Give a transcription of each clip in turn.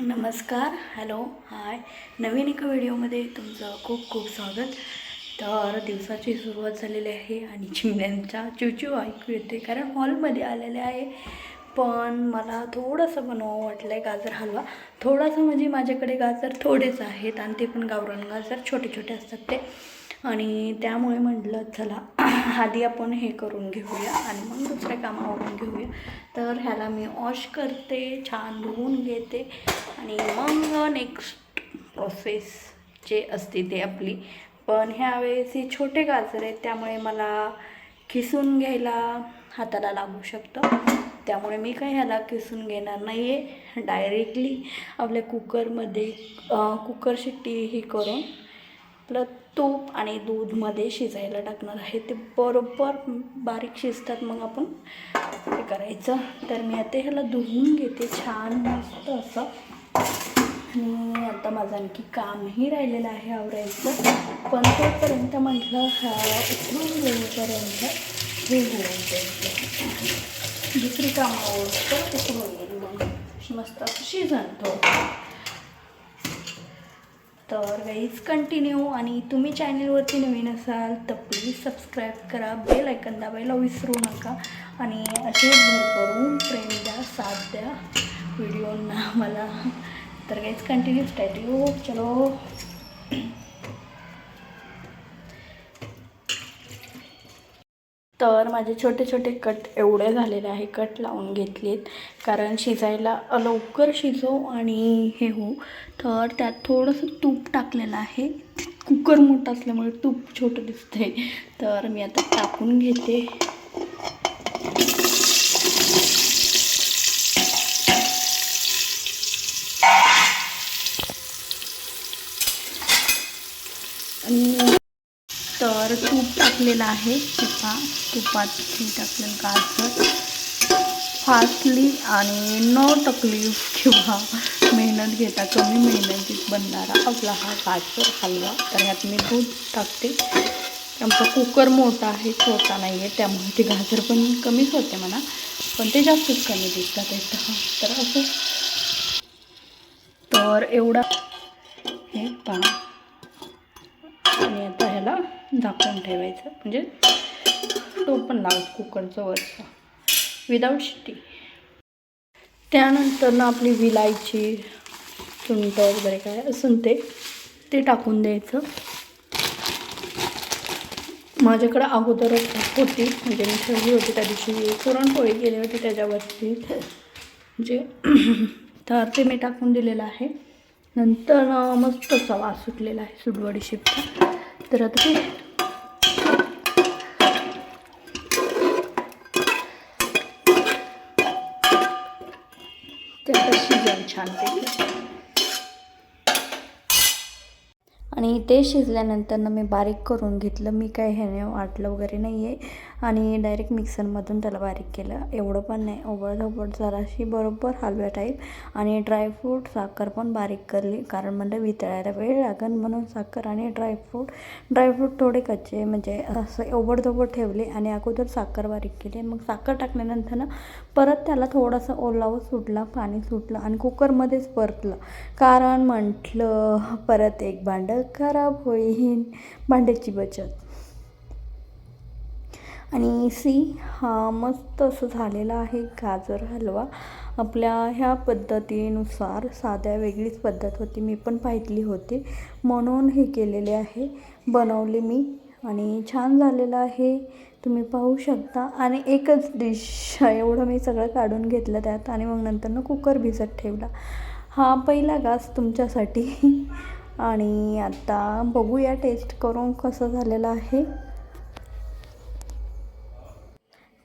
नमस्कार hello hi. नवीन एका व्हिडिओमध्ये तुमचं खूप खूप स्वागत. तर दिवसाची सुरुवात झालेली आहे आणि चिमण्यांचा चिवचिव ऐकू येते कारण हॉलमध्ये आलेले आहे. पण मला थोडंसं बनवावं वाटलं आहे गाजर हलवा. थोडासा म्हणजे माझ्याकडे गाजर थोडेच आहेत आणि ते पण गावरान गाजर छोटे छोटे असतात ते. आणि त्यामुळे म्हटलं चला आधी आपण हे करून घेऊया आणि मग दुसऱ्या कामावरून घेऊया. तर ह्याला मी वॉश करते छान धुवून घेते. आणि मग नेक्स्ट प्रोसेस जे असते ते आपली. पण ह्यावेळेस हे छोटे गाजर आहेत त्यामुळे मला खिसून घ्यायला हाताला लागू शकतं. त्यामुळे मी काही ह्याला किसून घेणार नाही आहे डायरेक्टली आपल्या कुकरमध्ये कुकर शिट्टी ही करून आपलं तूप आणि दूधमध्ये शिजायला टाकणार आहे. ते बरोबर बारीक शिजतात मग आपण हे करायचं. तर मी आता ह्याला धुवून घेते छान मस्त असं. आणि आता माझं आणखी कामही राहिलेलं आहे आवरायचं. पण तोपर्यंत म्हटलं ह्या उठून घेईपर्यंत हे होऊन दुसरी कामावर तर ते येईल मग. मस्त असं शिजन तर गाईज कंटिन्यू आणि तुम्ही चॅनलवरती नवीन असाल तर प्लीज सबस्क्राईब करा. बेल ऐकन दाबायला विसरू नका. आणि असे भरभरून प्रेम द्या साथ द्या. व्हिडिओंना मला तर गाईज कंटिन्यू स्टॅट्यू चलो. तर माझे छोटे छोटे कट एवढे झालेले आहे कट लावून घेतलेत. कारण शिजायला लवकर शिजव आणि हे हो. तर त्यात थोडंसं तूप टाकलेलं आहे. कुकर मोठं असल्यामुळे तूप छोटं दिसतंय. तर मी आता टाकून घेते. आणि तर तूप टाकलेलं आहे तुपा तुपात हे टाकलेलं गाजर. फास्टली आणि न तकलीफ किंवा मेहनत घेता कमी मेहनतीत बनणारा आपला हा गाजर हलवा. तर ह्यात मी दूध टाकते. आमचा कुकर मोठा आहे छोटा नाही आहे त्यामुळे ते गाजर पण कमीच होते म्हणा. पण ते जास्तच कमी दिसतात इथं तर असं. तर एवढा. हे पहा. आणि आता ह्याला झाकून ठेवायचं. म्हणजे तो पण लावायचं कुकरचं वरचं. विदाऊट शिट्टी. त्यानंतर ना आपली विलायची सुंट वगैरे काय असून ते ते टाकून द्यायचं. माझ्याकडं अगोदरच होती. म्हणजे मी ठेवली होती त्या दिवशी. पुरणपोळी केली होती त्याच्यावरती. म्हणजे तर ते मी टाकून दिलेलं आहे. नंतर मस्त असा वास सुटलेला आहे. सुडवडी शिपचा तर आता ते छानपैकी आणि ते शिजल्यानंतर ना मी बारीक करून घेतलं. मी काय ह्याने वाटलं वगैरे नाही आहे आणि डायरेक्ट मिक्सरमधून त्याला बारीक केलं. एवढं पण नाही. ओबड धोबड जराशी बरोबर हलव्या टाईप आणि ड्रायफ्रूट साखर पण बारीक करली. कारण म्हणजे वितळायला वेळ लागन म्हणून साखर आणि ड्रायफ्रूट ड्रायफ्रूट थोडे कच्चे म्हणजे असं ओबडधोबड ठेवले आणि अगोदर साखर बारीक केली. मग साखर टाकल्यानंतर ना परत त्याला थोडासा ओलावं सुटला पाणी सुटलं आणि कुकरमध्येच परतलं. कारण म्हटलं परत एक भांडं खराब होईल. भांड्याची बचत. आणि सी हा मस्त असं झालेला आहे गाजर हलवा. आपल्या ह्या पद्धतीनुसार साध्या वेगळीच पद्धत होती. मी पण पाहितली होती. म्हणून हे केलेले आहे. बनवले मी. आणि छान झालेलं आहे. तुम्ही पाहू शकता. आणि एकच डिश एवढं मी सगळं काढून घेतलं त्यात. आणि मग नंतरनं कुकर भिजत ठेवला. हा पहिला घास तुमच्यासाठी. आणि आता बघूया टेस्ट करून कसं झालेलं आहे.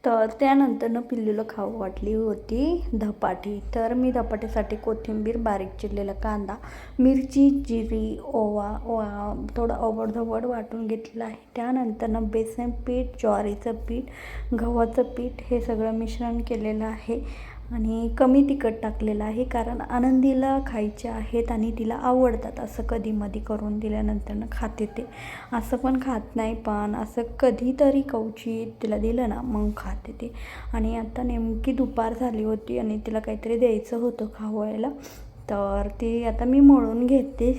तर त्यानंतरनं पिल्लूला खाऊ वाटली होती धपाटी. तर मी धपाटीसाठी कोथिंबीर बारीक चिरलेला कांदा मिरची जिरी ओवा ओवा थोडं ओबडधोबड वाटून घेतलेलं आहे. त्यानंतरनं बेसन पीठ ज्वारीचं पीठ गव्हाचं पीठ हे सगळं मिश्रण केलेलं आहे. आणि कमी तिखट टाकलेलं आहे कारण आनंदीला खायचे आहेत आणि तिला आवडतात. असं कधीमधी करून दिल्यानंतर खाते ते असं पण खात नाही पण असं कधीतरी कवचित तिला दिलं ना मग खाते ते आणि आता नेमकी दुपार झाली होती आणि तिला काहीतरी द्यायचं होतं खावायला. तर ते आता मी मळून घेते.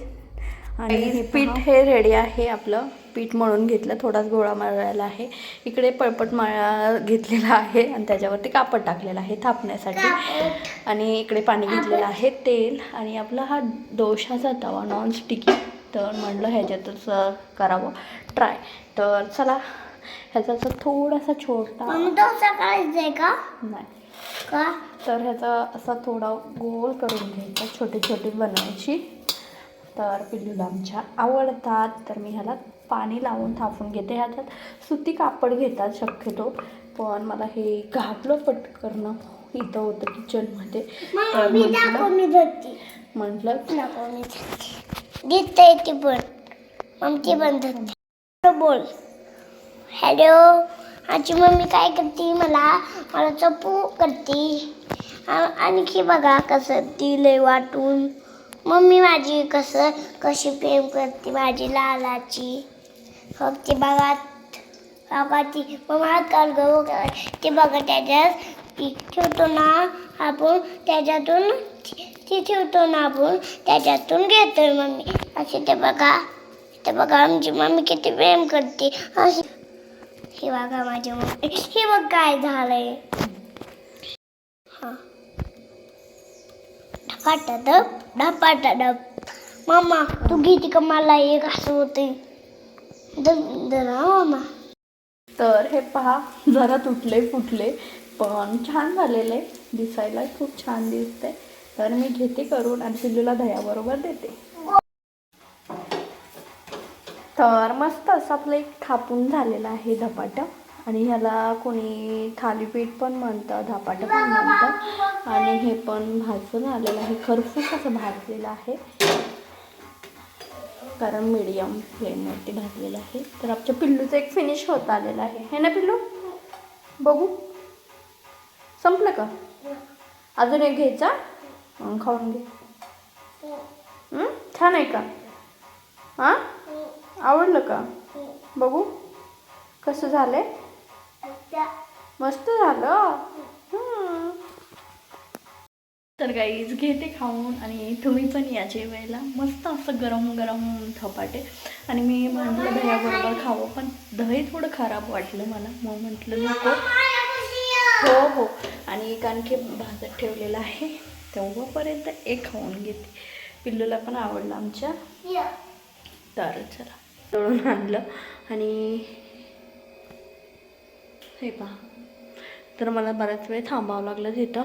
आणि हे पीठ हे रेडी आहे आपलं. पीठ मळून घेतलं थोडाच गोळा मळायला आहे. इकडे पळपट मळा घेतलेला आहे आणि त्याच्यावरती कापड टाकलेलं आहे थापण्यासाठी. आणि इकडे पाणी घेतलेलं आहे तेल. आणि आपला हा डोशाचा तवा नॉन स्टिकी तर म्हणलं ह्याच्यातच करावं. ट्राय तर चला ह्याचा असा थोडासा छोटा करायचा का? नाही. का? तर ह्याचा असा थोडा गोल करून घ्यायचा छोटे छोटे बनवायची. तर पिल्लूला आमच्या आवडतात. तर मी ह्याला पाणी लावून थापून घेते. ह्याच्यात सुती कापड घेतात शक्यतो. पण मला हे घाबलं पटकरणं इथं होतं किचनमध्ये. तर म्हटलं दिसतंय ती पण. धरते. बोल. हॅलो. आजी मम्मी काय करते? मला मला चपू करते. आणखी बघा कसं दिलंय वाटून मम्मी माझी कसं कशी प्रेम करते माझी लालाची? फक्त बघा बघा ती. मग हात काल गहू ते बघा त्याच्यात ती ठेवतो ना आपण त्याच्यातून ती ठेवतो ना आपण त्याच्यातून घेतोय मम्मी. असे ते बघा. ते बघा आमची मम्मी किती प्रेम करते. असे. हे बघा माझी मम्मी. हे बघ काय झालंय हा ढपाटा डप डप मामा तू घेते का मला एक असं होते जरा मामा. तर हे पहा जरा तुटले फुटले पण छान झालेले. दिसायला खूप छान दिसते तर मी घेते करून आणि पिल्लूला दह्याबरोबर देते. तर मस्त असं आपलं एक थापून झालेलं आहे धपाटं. आणि ह्याला कोणी थालीपीठ पण म्हणतं धापाटं पण म्हणतं आणि हे पण भाजून आलेलं आहे. खरफूस असं भाजलेलं आहे. कारण मीडियम फ्लेमवरती भाजलेलं आहे. तर आमच्या पिल्लूचं एक फिनिश होत आलेलं आहे. हे ना पिल्लू? बघू. संपलं का? अजून एक घ्यायचा? खाऊन घे. छान आहे का? हां? आवडलं का? बघू. कसं झालं आहे मस्त झालं. तर गाईज घेते खाऊन आणि तुम्ही पण या जेवायला. मस्त असं गरम गरम धपाटे आणि मी म्हटलं दह्याबरोबर खावं पण दही थोडं खराब वाटलं मला. मग म्हटलं नको. हो हो. आणि एक आणखी भाजत ठेवलेला आहे. तेव्हापर्यंत एक खाऊन घेते. पिल्लूला पण आवडलं आमच्या. तर चला. तळून आणलं. आणि हे पहा. तर मला बऱ्याच वेळ थांबावं लागलं तिथं.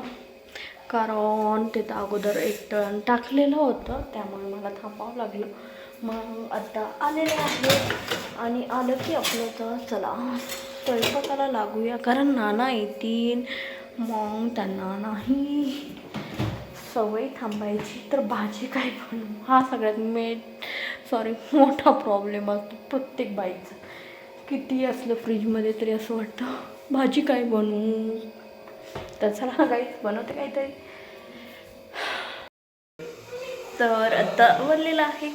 कारण तिथं अगोदर एक टन टाकलेलं होतं त्यामुळे मला थांबावं लागलं. मग आता आलेले आहे. आणि आलं की आपलं तर चला स्वयंपाकाला लागूया. कारण नाना येतील. मग त्यांना नाही. सवय थांबायची. तर भाजी काय बनवू? हा सगळ्यात मेन सॉरी मोठा प्रॉब्लेम असतो प्रत्येक बाईचा. किती असलं फ्रीजमध्ये तरी असं वाटतं भाजी काय बनवू? तर चला काहीच बनवते काहीतरी. तर आता आवडलेलं आहे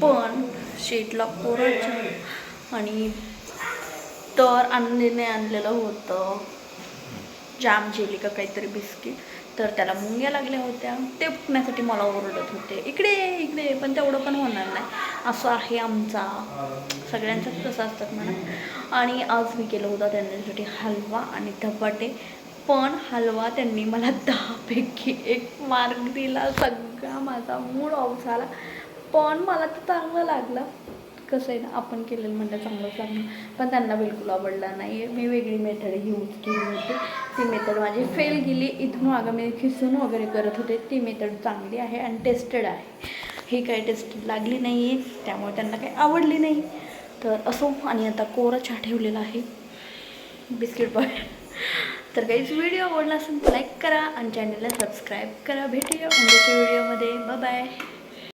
पण शेटला कोरायचं आणि तर आणलेने आणलेलं होतं. जाम जेली का काहीतरी बिस्किट. तर त्याला मुंग्या लागल्या होत्या. ते फुकण्यासाठी मला ओरडत होते. इकडे इकडे पण तेवढं पण होणार नाही. असं आहे आमचा. सगळ्यांचाच तसं असतात म्हणा. आणि आज मी केलं होतं त्यांच्यासाठी हलवा आणि धपाटे. पण हलवा त्यांनी मला दहापैकी एक मार्क दिला. सगळा माझा मूड ऑफ झाला. पण मला तर चांगलं लागलं. कसं आहे ना आपण केलेलं म्हणलं चांगलंच लागलं. पण त्यांना बिलकुल आवडला नाही आहे मी वेगळी मेथड यूज केली होती. ती मेथड माझी फेल गेली. इथून मागं मी खिसून वगैरे करत होते. ती मेथड चांगली आहे आणि टेस्टेड आहे. ही काही टेस्टेड लागली नाही आहे त्यामुळे त्यांना काही आवडली नाही. तर असो आणि आता कोरा चहा ठेवलेला आहे. बिस्किट बॉय तर काहीच व्हिडिओ आवडला असेल लाईक करा आणि चॅनलला सबस्क्राईब करा. भेटूया उद्याच्या व्हिडिओमध्ये बाय